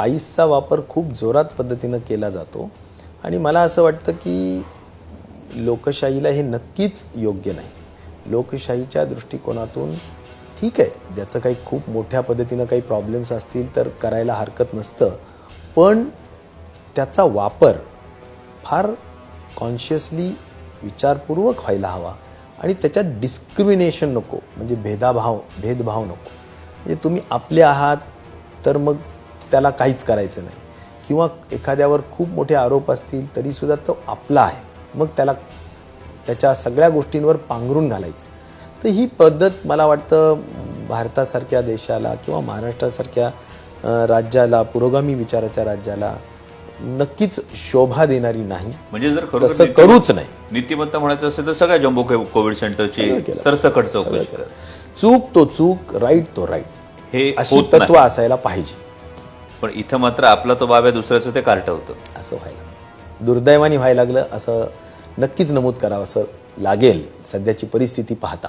आईसचा वापर खूप जोरात पद्धतीनं केला जातो. आणि मला असं वाटतं की लोकशाहीला हे नक्कीच योग्य नाही. लोकशाहीच्या दृष्टिकोनातून ठीक आहे ज्याचं काही खूप मोठ्या पद्धतीनं काही प्रॉब्लेम्स असतील तर करायला हरकत नसतं. पण त्याचा वापर फार कॉन्शियसली विचारपूर्वक व्हायला हवा. आणि त्याच्यात डिस्क्रिमिनेशन नको म्हणजे भेदाभाव भेदभाव नको. म्हणजे तुम्ही आपले आहात तर मग त्याला काहीच करायचं नाही. किंवा एखाद्यावर खूप मोठे आरोप असतील तरीसुद्धा तो आपला आहे. मग त्याला त्याच्या सगळ्या गोष्टींवर पांघरून घालायचं. तर ही पद्धत मला वाटतं भारतासारख्या देशाला किंवा महाराष्ट्रासारख्या राज्याला पुरोगामी विचाराच्या राज्याला नक्कीच शोभा देणारी नाही. म्हणजे जर नीतिमत्ता- करूच नाही. नीतिमत्ता म्हणायचं असेल तर सगळ्या जम्बो कोविड सेंटरची. सरसकट चौकशी. चूक तो चूक राईट तो राईट. हे अशी तत्व असायला पाहिजे. पण इथं मात्र आपला तो बाब्या दुसऱ्याचं ते कार्ट होतं. असं व्हायला दुर्दैवाने व्हायला लागलं असं नक्कीच नमूद करावं असं लागेल. सध्याची परिस्थिती पाहता.